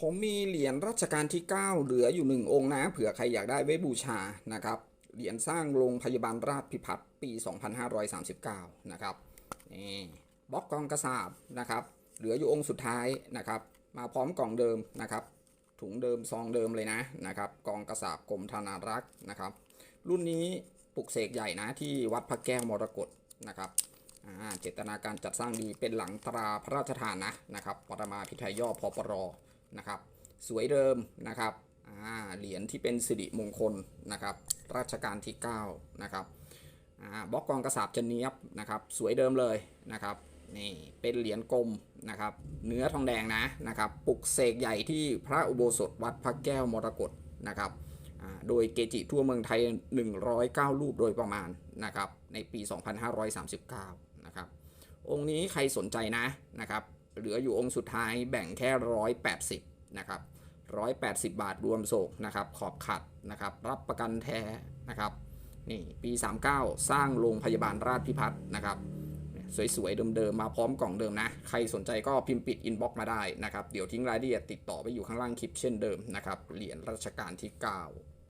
ผมมีเหรียญรัชกาลที่ 9 เหลืออยู่หนึ่งองค์นะ เผื่อใครอยากได้ไว้บูชานะครับ เหรียญสร้างโรงพยาบาลราชพิพัฒน์ปี 2539 นะครับ นี่บล็อกกองกระสาบนะครับ เหลืออยู่องค์สุดท้ายนะครับ มาพร้อมกล่องเดิมนะครับ ถุงเดิมซองเดิมเลยนะนะครับ กองกระสาบกรมธนารักษ์นะครับ รุ่นนี้ปลุกเสกใหญ่นะที่วัดพระแก้วมรกตนะครับเจตนาการจัดสร้างดีเป็นหลังตราพระราชทานนะนะครับ ปรมาพิไทยย่อพปร นะครับ สวยเดิมนะครับเหรียญที่เป็นสิริมงคลนะครับรัชกาลที่9นะครับบล็อกกองกระสาบจะเนียบนะครับ สวยเดิมเลยนะครับนี่เป็นเหรียญกลมนะครับ เนื้อทองแดงนะนะครับปลุกเสกใหญ่ที่พระอุโบสถวัดพระแก้วมรกตนะครับโดยเกจิทั่วเมืองไทย 109 รูปโดยประมาณนะครับในปี 2539 นะครับ องค์นี้ใครสนใจนะนะครับ เหลืออยู่องค์สุดท้ายแบ่งแค่ 180 นะครับ 180 บาทรวมโศกนะครับ ขอบขัดนะครับ รับประกันแท้นะครับ นี่ปี 39 สร้างโรงพยาบาลราชพิพัฒน์นะครับ สวยๆ เดิมๆ มาพร้อมกล่องเดิมนะ ใครสนใจก็พิมพ์ปิดอินบ็อกมาได้นะครับ เดี๋ยวทิ้งรายละเอียดติดต่อไปอยู่ข้างล่างคลิปเช่นเดิมนะครับ เหรียญรัชกาลที่ 9